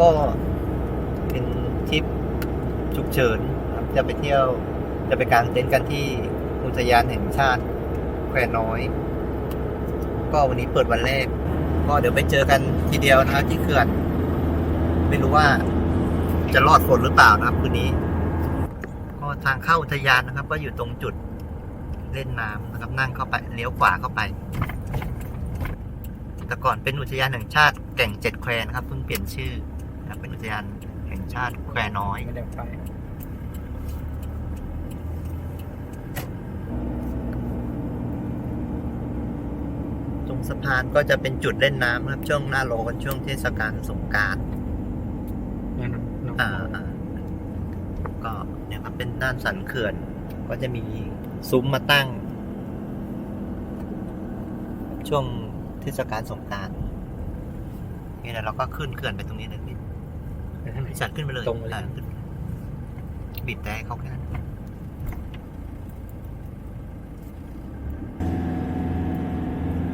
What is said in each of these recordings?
ก็เป็นทริปฉุกเฉินครับจะไปเที่ยวจะไปกางเต็นท์กันที่อุทยานแห่งชาติแควน้อย ก็วันนี้เปิดวันแรก ก็เดี๋ยวไปเจอกันทีเดียวนะครับที่เขื่อน ไม่รู้ว่าจะรอดฝนหรือเปล่านะครับคืนนี้ ก็ทางเข้าอุทยานนะครับ ก็อยู่ตรงจุดเล่นน้ำนะครับนั่งเข้าไปเลี้ยวขวาเข้าไป แต่ก่อนเป็นอุทยานแห่งชาติแก่งเจ็ดแควนะครับเพิ่งเปลี่ยนชื่อ ครับเป็นอุทยานแห่งชาติแควน้อยไม่ได้ไปตรงสะพานก็จะเป็นจุดเล่นน้ำนะครับ ช่วงหน้าร้อนช่วงเทศกาลสงกรารเนี่ยนะน้องอ่าอ่าก็เนี่ยครับเป็นด้านสันเขื่อน ก็จะมีซุ้มมาตั้ง ช่วงเทศกาลสงกรารนี่แหละเราก็ขึ้นเขื่อนไปตรงนี้เลยพี่ ไปทางไหน สันขึ้นไปเลยตรงไปเลย อ่าขึ้นไปเลยบีบแต่ให้เขาแค่นั้น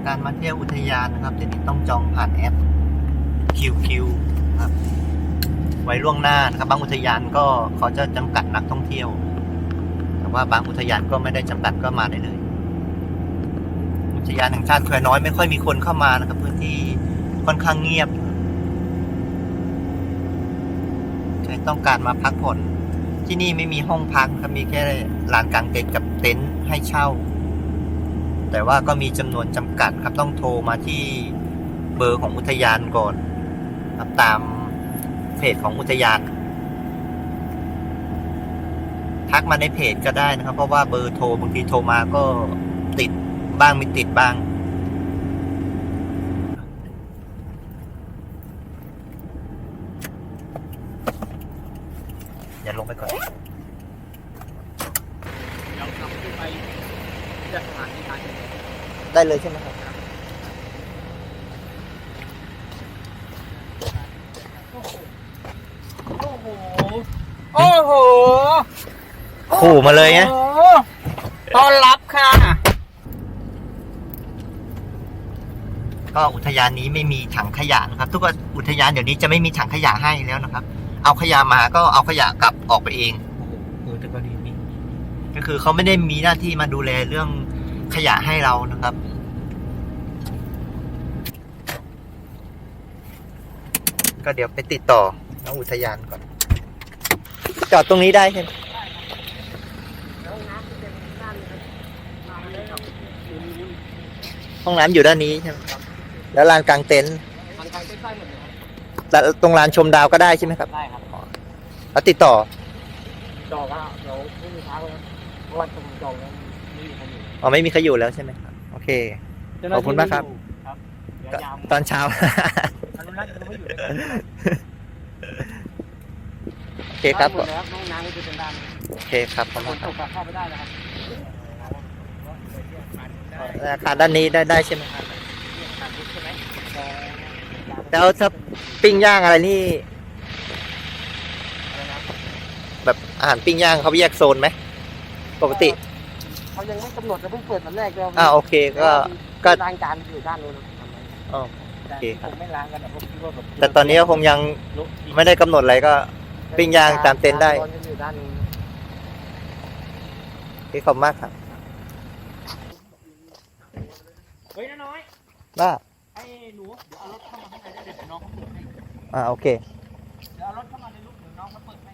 การมาเที่ยวอุทยานนะครับทีนี้ต้องจองผ่านแอป QQ ครับ ไว้ล่วงหน้านะครับ บางอุทยานก็เขาจะจำกัดนักท่องเที่ยว แต่ว่าบางอุทยานก็ไม่ได้จำกัดก็มาได้เลย อุทยานแห่งชาติแควน้อยไม่ค่อยมีคนเข้ามานะครับ พื้นที่ค่อนข้างเงียบ ใคร ต้องการมาพักผ่อน ที่นี่ไม่มีห้องพักครับมีแค่ลานกลางเต็นท์กับเต็นท์ให้เช่า แต่ว่าก็มีจำนวนจำกัดครับต้องโทรมาที่เบอร์ของอุทยานก่อนครับตามเพจของอุทยาน ทักมาในเพจก็ได้นะครับ เพราะว่าเบอร์โทรบางทีโทรมาก็ติดบ้างไม่ติดบ้าง อย่าลงไปก่อน เราทำขึ้นไปจะสถานที่การ ได้เลยใช่ไหมครับโอ้โห โอ้โหขู่มาเลยไงโอ้โหต้อนรับค่ะ ก็อุทยานนี้ไม่มีถังขยะนะครับ ทุกอุทยานเดี๋ยวนี้จะไม่มีถังขยะให้แล้วนะครับ เอาขยะมาก็เอาขยะกลับออกไปเองโอ้โหเออแต่ก็ดีมีก็คือเขาไม่ได้มีหน้าที่มาดูแลเรื่องขยะให้เรานะครับ ก็เดี๋ยวไปติดต่อน้องอุทยานก่อน จอดตรงนี้ได้ใช่ไหมแล้วน้ำจะเป็นด้านนี้ครับมาเลยครับห้องน้ำอยู่ด้านนี้ใช่ไหมแล้วลานกลางเต็นท์มันทางใกล้ๆหมดเลยครับแล้วตรงลานชมดาวก็ได้ใช่ไหมครับ ได้ครับแล้วติดต่อจองว่าเดี๋ยวพรุ่งนี้เช้าครับเพราะว่าตรงจองแล้วไม่มีใครอยู่อ๋อไม่มีใครอยู่แล้วใช่ไหมครับ โอเค ขอบคุณมากครับครับเดี๋ยว ก็ยามตอนเช้า อนุรักษ์จะไม่อยู่ด้วยกันโอเคครับ หมดแล้วน้องน้ำก็จะเป็นด้านนี้โอเคครับขอบฝคุณนคตรับกก็เข้าไปได้นะครับราคาด้านนี้ได้ได้ใช่ไหมครับแล้วถ้าปิ้งย่างอะไรนี่ แบบอาหารปิ้งย่างเขาแยกโซนไหม ปกติ เขายังไม่กำหนดจะเพิ่งเปิดวันแรกเลยอ่าโอเคก็ ก็ล้างจานอยู่ด้านนู้น อ๋อ โอเคครับไม่ล้างกันนะผมคิดว่าแบบแต่ตอนนี้ก็คงยังไม่ได้กำหนดอะไรก็ ปิ้งย่างตามเต็นท์ได้ ร้อนกันอยู่ด้านนู้น โอเคขอบคุณมากครับเฮ้ยน้อยว่าไอ้หนูเดี๋ยวเอารถเข้ามาข้างในได้เดี๋ยวน้องเขาเปิดให้อ่าโอเคเดี๋ยวเอารถเข้ามาในลูกเดี๋ยวน้องเขาเปิดให้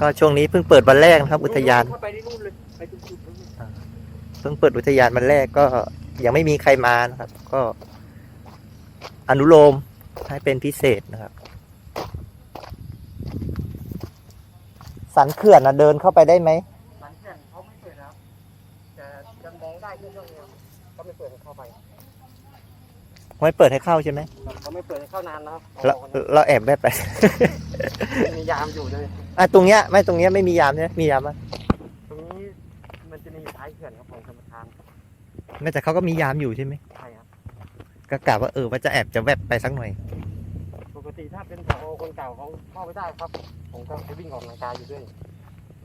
ก็ช่วงนี้เพิ่งเปิดวันแรกนะครับ อุทยาน เข้าไปที่นู่นเลยไปจุดๆนู้นเลยเพิ่งเปิดอุทยานวันแรกก็ ยังไม่มีใครมานะครับ ก็อนุโลมให้เป็นพิเศษนะครับ สันเขื่อนนะเดินเข้าไปได้ไหมสันเขื่อนเขาไม่เปิดแล้วแต่ยังมองได้แค่ช่วงเดียวเขาไม่เปิดให้เข้าไปไม่เปิดให้เข้าใช่ไหมเขาไม่เปิดให้เข้านานนะครับเราเราแอบแวบไปมียามอยู่เลยอะตรงเนี้ยไม่ตรงเนี้ยไม่มียามใช่ไหมมียามไหม ไม่แต่เขาก็มียามอยู่ใช่ไหมใช่ครับ ก็กะว่าเออว่าจะแอบจะแวบไปสักหน่อย ปกติถ้าเป็นผอคนเก่าเขาเข้าไม่ได้ครับ ผมก็จะวิ่งออกกำลังกายอยู่ด้วย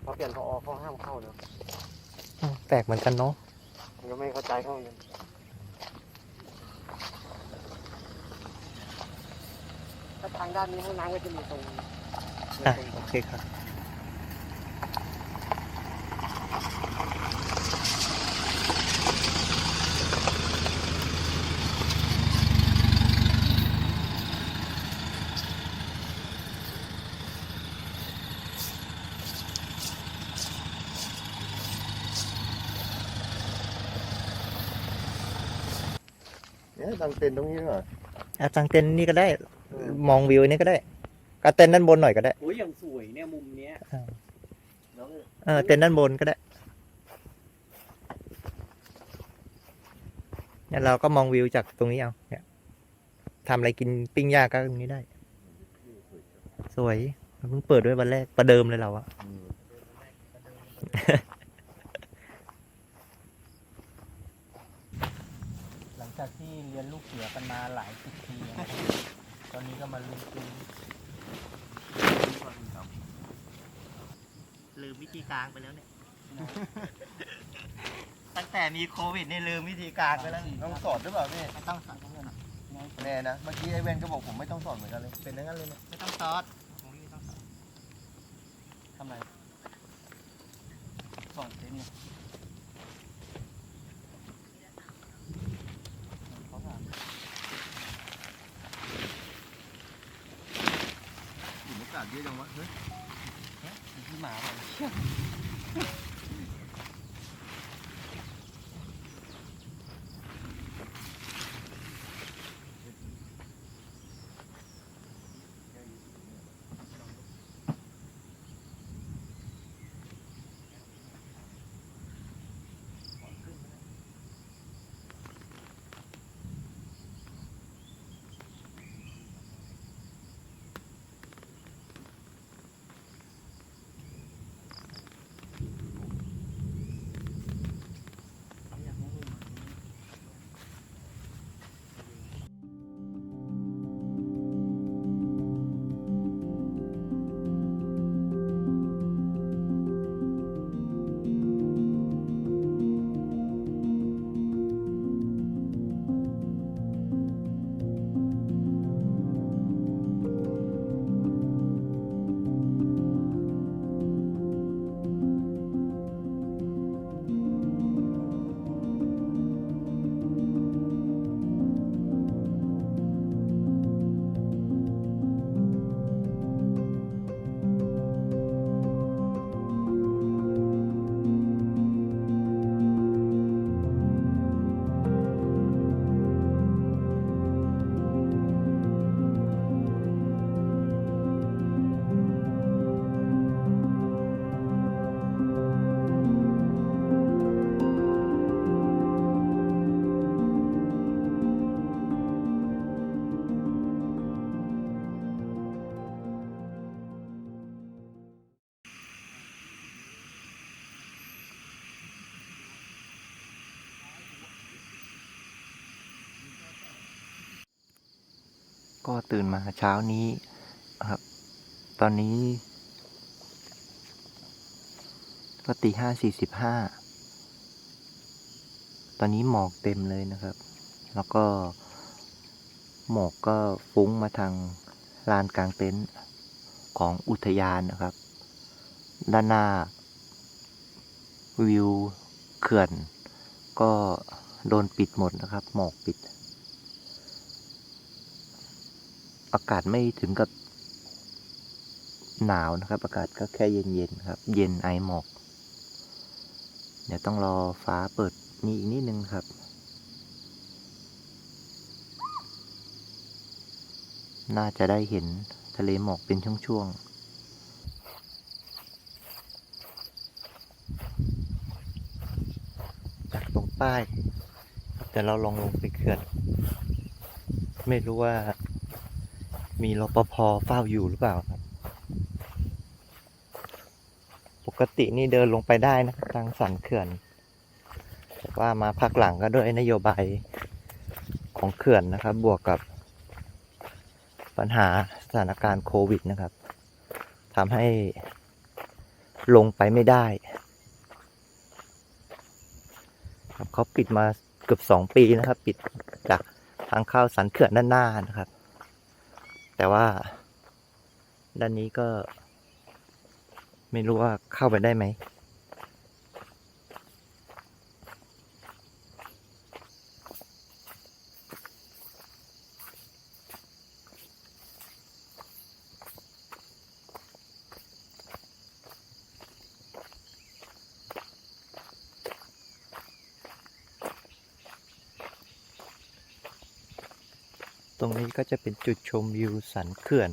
พอเปลี่ยนผอเขาห้ามเข้าเนอะอืมแปลกเหมือนกันเนาะ ผมก็ไม่เข้าใจเขาเหมือนกันถ้าทางด้านนี้ห้องน้ำก็จะมีตรงอะตรงโอเคครับ เนี่ยตั้งเต็นท์ตรงนี้เหรออะตั้งเต็นท์นี่ก็ได้ มองวิวนี่ก็ได้ก็เต็นท์ด้านบนหน่อยก็ได้ โอ้ยอย่างสวยเนี่ยมุมเนี้ยน้องเออเต็นท์ด้านบนก็ได้เนี่ยเราก็มองวิวจากตรงนี้เอาเนี่ยทำอะไรกินปิ้งย่างก็ตรงนี้ได้ สวยเพิ่งเปิดด้วยวันแรกประเดิมเลยเราอะ อืม หลังจากที่เรียนลู กเสือกันมาหลายสิบปีตอนนี้ก็มาลืมลืมลืมวิธีการไปแล้วเนี่ย ตั้งแต่มีโควิดนี่ลืมวิธีการไปแล้วต้องสอนหรือเปล่าพี่ไม่ต้องสอนกันเลยแน่นะ เมื่อกี้ไอ้เวนก็บอกผมไม่ต้องสอนเหมือนกันเลย เป็นอย่างนั้นเลยเนี่ยไม่ต้องซอสผมไม่ต้องซอสทำไมสองเต็นท์เนี่ยเขาถาม อยู่อากาศเยอะ จังวะเฮ้ยมีที่หมาเล ก็ตื่นมาเช้านี้ครับ ตอนนี้ ก็ตีห้าสี่สิบห้า ตอนนี้หมอกเต็มเลยนะครับ แล้วก็ หมอกก็ฟุ้งมาทางลานกลางเต็นท์ของอุทยานนะครับ ด้านหน้า วิวเขื่อน ก็โดนปิดหมดนะครับ หมอกปิด อากาศไม่ถึงกับหนาวนะครับ อากาศก็แค่เย็นๆครับ เย็นไอหมอก เดี๋ยวต้องรอฟ้าเปิดนี่อีกนิดนึงครับ น่าจะได้เห็นทะเลหมอกเป็นช่วงๆจากตรงป้ายเดี๋ยวเราลองลงไปเขื่อน ไม่รู้ว่า มีรปภเฝ้าอยู่หรือเปล่าครับ ปกตินี่เดินลงไปได้นะครับทางสันเขื่อน แต่ว่ามาพักหลังก็ด้วยนโยบายของเขื่อนนะครับ บวกกับปัญหาสถานการณ์โควิดนะครับทำให้ลงไปไม่ได้ครับเขาปิดมาเกือบสองปีนะครับ ปิดจากทางเข้าสันเขื่อนด้านหน้านะครับ แต่ว่า ด้านนี้ก็ ไม่รู้ว่าเข้าไปได้ไหม ตรงนี้ก็จะเป็นจุดชมวิวสันเขื่อน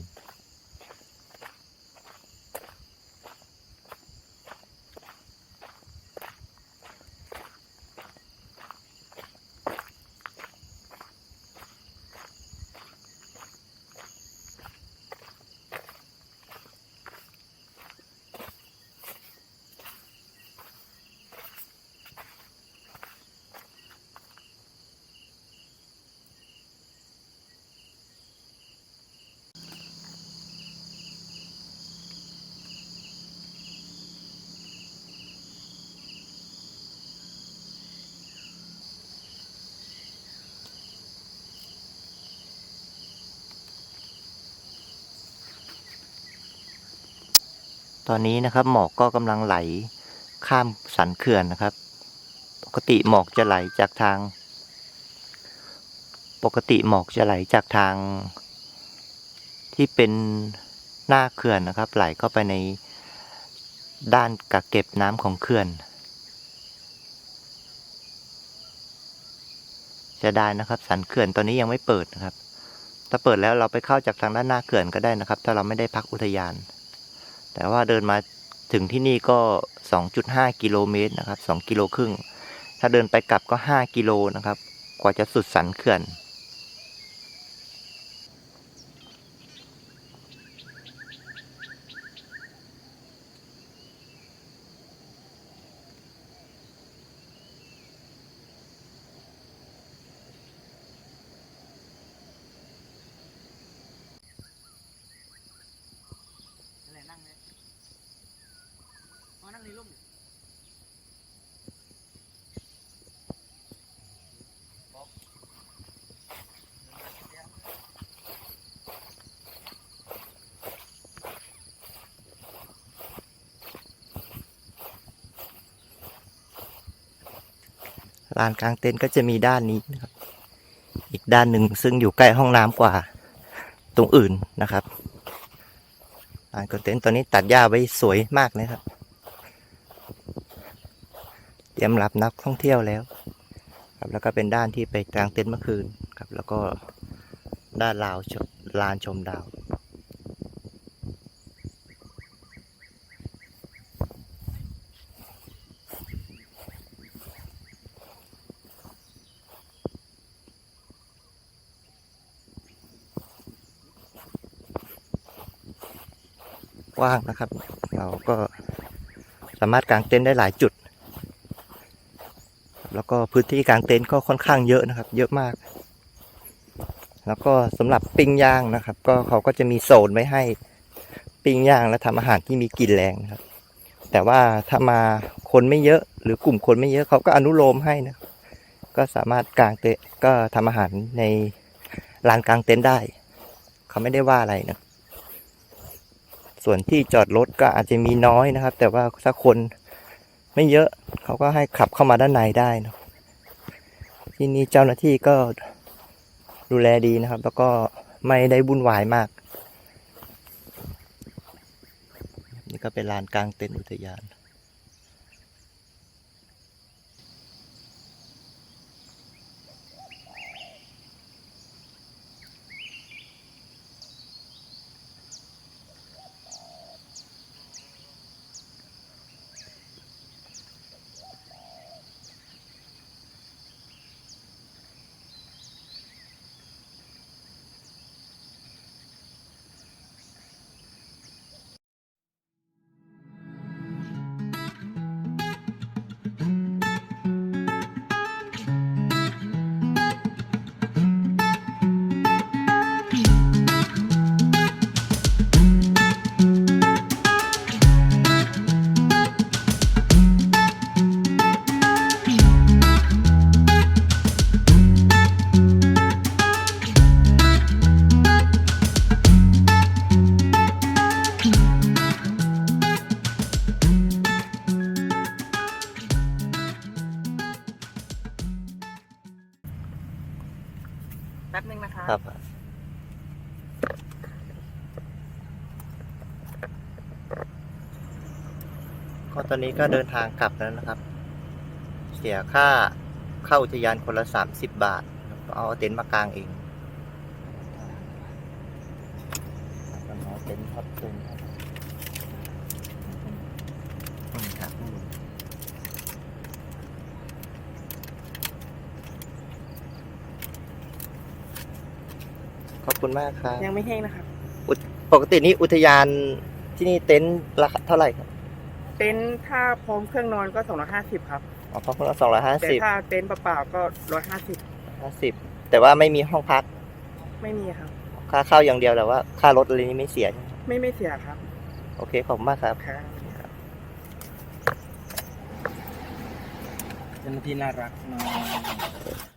ตอนนี้นะครับ หมอกก็กำลังไหลข้ามสันเขื่อนนะครับ ปกติหมอกจะไหลจากทาง ปกติหมอกจะไหลจากทาง ที่เป็นหน้าเขื่อนนะครับ ไหลเข้าไปในด้านกักเก็บน้ำของเขื่อน จะได้นะครับ สันเขื่อนตอนนี้ยังไม่เปิดนะครับ ถ้าเปิดแล้วเราไปเข้าจากทางด้านหน้าเขื่อนก็ได้นะครับ ถ้าเราไม่ได้พักอุทยาน แต่ว่าเดินมาถึงที่นี่ก็ 2.5 กิโลเมตรนะครับ 2 กิโลครึ่ง ถ้าเดินไปกลับก็ 5 กิโลนะครับ กว่าจะสุดสันเขื่อน อะไรนั่งเลยมานั่งในร่ม ลานกลางเต็นท์ก็จะมีด้านนี้นะครับ อีกด้านหนึ่งซึ่งอยู่ใกล้ห้องน้ำกว่าตรงอื่นนะครับลานกลางเต็นท์ตอนนี้ตัดหญ้าไว้สวยมากเลยครับ เตรียมรับนักท่องเที่ยวแล้ว ครับแล้วก็เป็นด้านที่ไปกลางเต็นท์เมื่อคืนครับ แล้วก็ด้านลาวชมลานชมดาว กว้างนะครับ เราก็สามารถกางเต็นท์ได้หลายจุด แล้วก็พื้นที่กางเต็นท์ก็ค่อนข้างเยอะนะครับ เยอะมาก แล้วก็สำหรับปิ้งย่างนะครับ ก็เขาก็จะมีโซนไว้ให้ปิ้งย่างและทำอาหารที่มีกลิ่นแรงนะครับ แต่ว่าถ้ามาคนไม่เยอะ หรือกลุ่มคนไม่เยอะเขาก็อนุโลมให้นะก็สามารถกางเต็นท์ก็ทำอาหารในลานกางเต็นท์ได้ เขาไม่ได้ว่าอะไรนะ ส่วนที่จอดรถก็อาจจะมีน้อยนะครับ แต่ว่าถ้าคนไม่เยอะเขาก็ให้ขับเข้ามาด้านในได้นะที่นี่เจ้าหน้าที่ก็ดูแลดีนะครับ แล้วก็ไม่ได้วุ่นวายมาก นี่ก็เป็นลานกลางเต็นท์อุทยาน อนนี้ก็เดินทางกลับแล้วนะครับ เสียค่าเข้าอุทยานคนละสามสิบบาทแล้วก็เอาเต็นท์มากางเองเอาเต็นท์ครับเต็นท์ครับนี่ครับขอบคุณมากครับยังไม่แห้งนะครับปกตินี่อุทยานที่นี่เต็นท์ราคาเท่าไหร่ครับ เต็นท์ถ้าพร้อมเครื่องนอนก็สองร้อยห้าสิบครับ อ๋อพอคนละสองร้อยห้าแต่สิบถ้าเต็นท์เปล่าๆก็ร้อยห้าสิบห้าสิบแต่ว่าไม่มีห้องพักไม่มีครับ ค่าเข้าอย่างเดียวแต่ว่าค่ารถอะไรนี้ไม่เสียใช่ไหมไม่ไม่เสียครับโอเคขอบคุณมากครับ ครับเจ้าหน้าที่น่ารักมาก